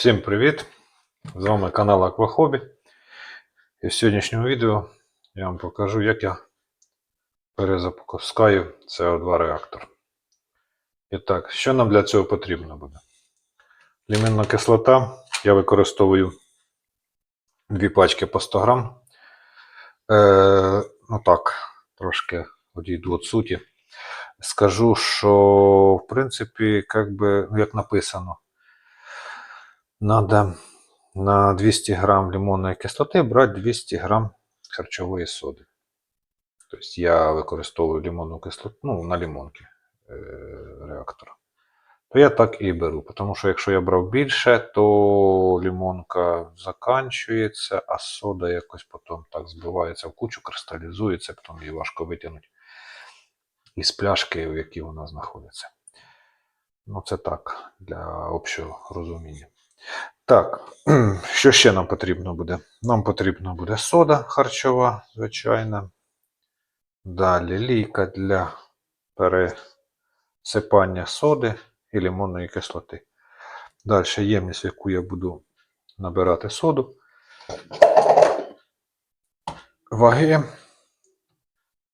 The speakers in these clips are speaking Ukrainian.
Всім привіт! З вами канал Аквахобі. І в сьогоднішньому відео я вам покажу, як я перезапускаю CO2 реактор. І так, що нам для цього потрібно буде? Лімінна кислота. Я використовую дві пачки по 100 грам. Е, ну так, трошки одійду від суті. Скажу, що в принципі, як, би, як написано, надо на 200 грам лимонної кислоти брати 200 грам харчової соди. Тобто я використовую лимонну кислоту ну, на лимонки е, реактора. То я так і беру. Тому що якщо я брав більше, то лимонка заканчується, а сода якось потім так збивається в кучу, кристалізується, потім її важко витягнути із пляшки, в якій вона знаходиться. Ну, це так, для общого розуміння. Так, що ще нам потрібно буде? Нам потрібна буде сода харчова, звичайна. Далі лійка для пересипання соди і лимонної кислоти. Далі ємність, яку я буду набирати соду. Ваги.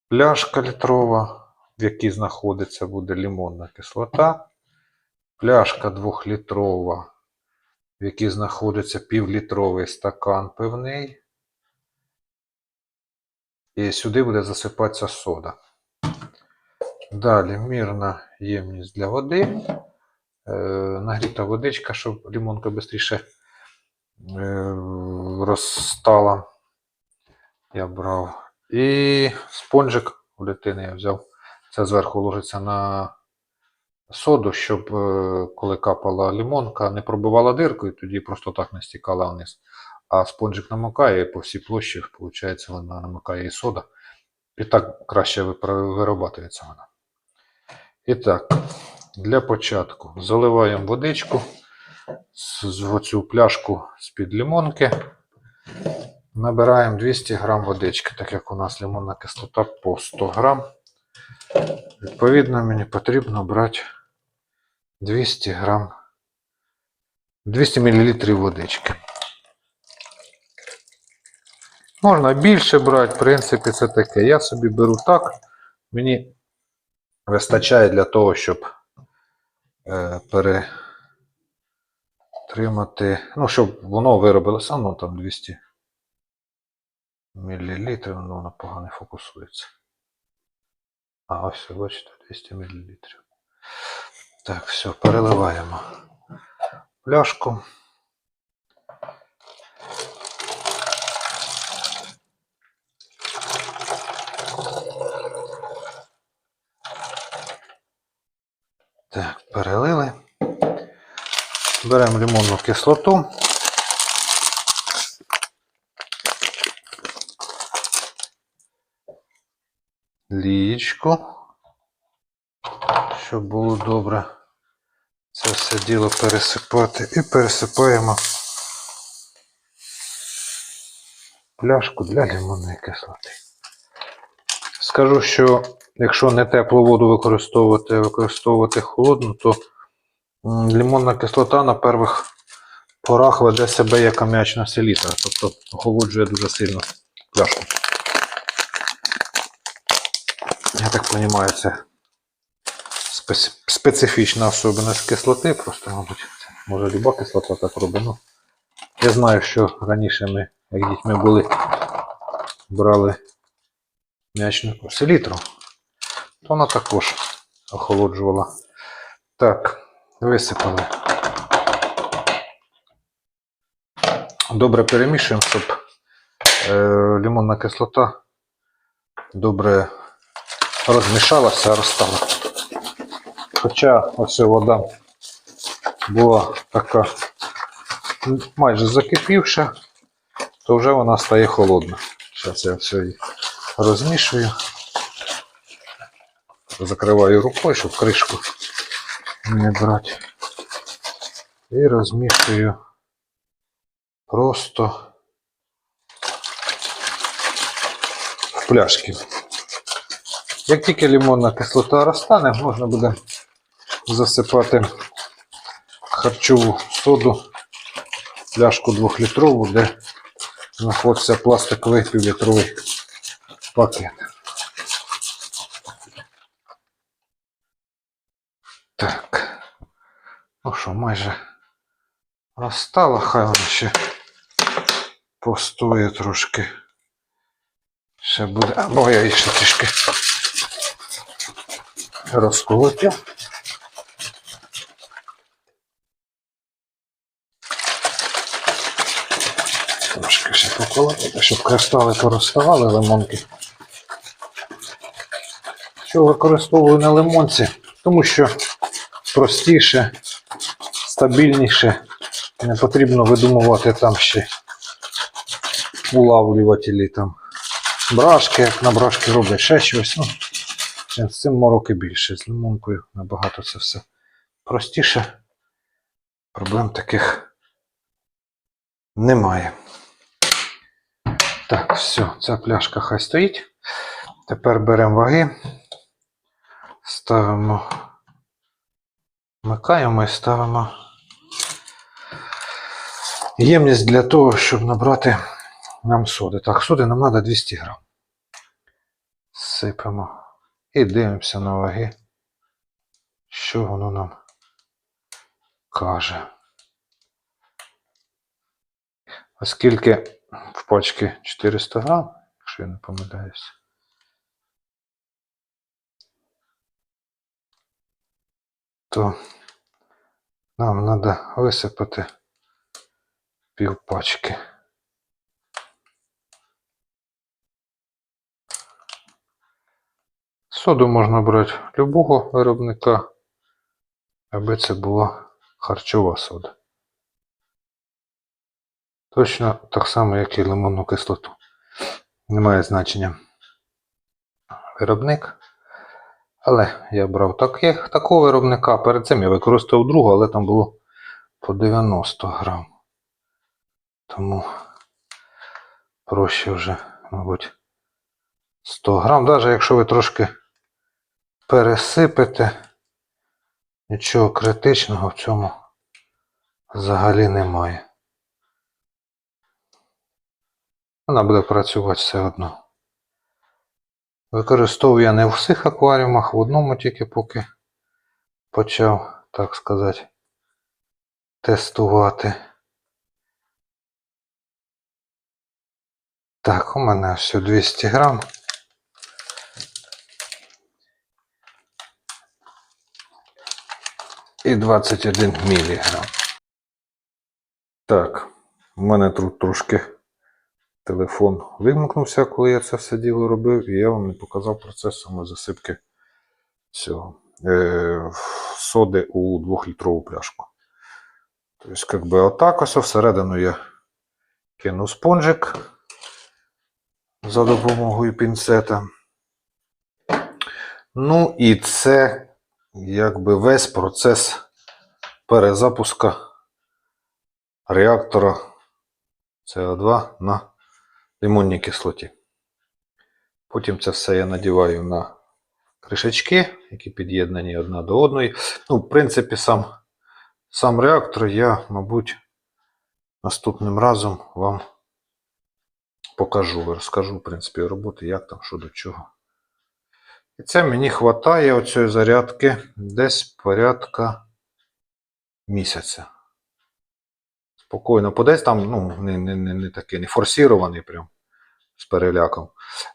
Пляшка літрова, в якій знаходиться буде лимонна кислота. Пляшка 2-літрова в якій знаходиться півлітровий стакан пивний. І сюди буде засипатися сода. Далі мірна ємність для води. Е, нагріта водичка, щоб лимонка швидше е, розстала. Я брав. І спонжик у дитини я взяв. Це зверху ложиться на соду, щоб е, коли капала лимонка, не пробивала дирку і тоді просто так не стікала вниз. А спонжик намокає і по всій площі, виходить, вона намокає і сода. І так краще вирабатується вона. І так, для початку заливаємо водичку з- оцю пляшку з-під лимонки. Набираємо 200 грам водички, так як у нас лимонна кислота по 100 грам. Відповідно, мені потрібно брати 200 грам, 200 мл водички. Можна більше брати, в принципі, це таке. Я собі беру так. Мені вистачає для того, щоб е, перетримати, ну, щоб воно виробилося, ну там 200 мл, ну, воно погано фокусується. А ось, бачите, 200 мл. Так, все, переливаємо пляшку. Так, перелили. Беремо лимонну кислоту. Лічку щоб було добре це все діло пересипати. І пересипаємо пляшку для лимонної кислоти. Скажу, що якщо не теплу воду використовувати, а використовувати холодну, то лимонна кислота на перших порах веде себе як ам'ячна селітра, тобто охолоджує дуже сильно пляшку. Я так розумію, це специфічна особливість кислоти, просто, мабуть, може люба кислота так робить. Ну, я знаю, що раніше ми, як дітьми були, брали м'ячну селітру, то вона також охолоджувала. Так, висипали. Добре перемішуємо, щоб е, лимонна кислота добре розмішалася, розстала. Хоча ось вода була така майже закипівша, то вже вона стає холодна. Зараз я все її розмішую. Закриваю рукою, щоб кришку не брати. І розмішую просто в пляшки. Як тільки лимонна кислота розтане, можна буде засипати харчову соду пляшку двохлітрову, де знаходиться пластиковий півлітровий пакет. Так. Ну що, майже розстала, хай вона ще постоє трошки. Ще буде. Або я її ще трішки розколотю. Трошки ще поколотити, щоб кристали порозставали лимонки. Що використовую на лимонці? Тому що простіше, стабільніше. Не потрібно видумувати там ще улавлювателі там брашки, як на брашки роблять ще щось. Ну, з цим мороки більше. З лимонкою набагато це все простіше. Проблем таких немає. Так, все, ця пляшка хай стоїть. Тепер беремо ваги, ставимо, вмикаємо і ставимо ємність для того, щоб набрати нам соди. Так, соди нам треба 200 грам. Сипемо і дивимося на ваги, що воно нам каже. Оскільки в пачці 400 грам, якщо я не помиляюсь. То нам треба висипати пів пачки. Соду можна брати любого виробника, аби це була харчова сода. Точно так само, як і лимонну кислоту. Немає значення виробник. Але я брав таких, такого виробника. Перед цим я використовував другу, але там було по 90 грам. Тому проще вже, мабуть, 100 грам. Навіть якщо ви трошки пересипете, нічого критичного в цьому взагалі немає. Вона буде працювати все одно. Використовую я не в всіх акваріумах, в одному тільки поки почав, так сказати, тестувати. Так, у мене все 200 грам. І 21 міліграм. Так, у мене тут трошки телефон вимкнувся, коли я це все діло робив, і я вам не показав процес самозасипки цього е, соди у 2-літрову пляшку. Тобто, як би отак ось всередину я кину спонжик за допомогою пінцета. Ну і це якби весь процес перезапуска реактора СО2 на лимонній кислоті. Потім це все я надіваю на кришечки, які під'єднані одна до одної. Ну, в принципі, сам, сам реактор я, мабуть, наступним разом вам покажу, розкажу, в принципі, роботи, як там, що до чого. І це мені вистачає оцієї зарядки десь порядка місяця. Спокійно подесь там, ну, не, не, не, не такий, не форсірований прям з переляком,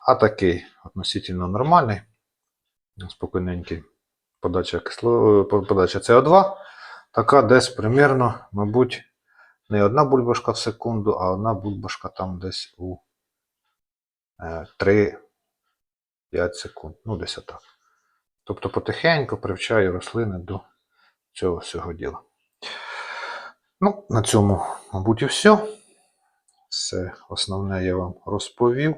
а такий относительно нормальний, спокійненький подача, подача СО2. Така десь примірно, мабуть, не одна бульбашка в секунду, а одна бульбашка там десь у 3-5 секунд. Ну, десь отак. Тобто потихеньку привчаю рослини до цього всього діла. Ну, на цьому, мабуть, і все. Все основне я вам розповів.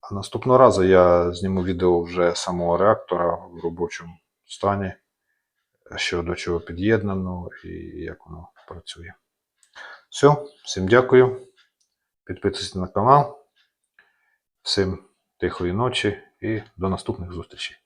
А наступного разу я зніму відео вже самого реактора в робочому стані, що до чого під'єднано і як воно працює. Все, всім дякую. Підписуйтесь на канал. Всім тихої ночі і до наступних зустрічей.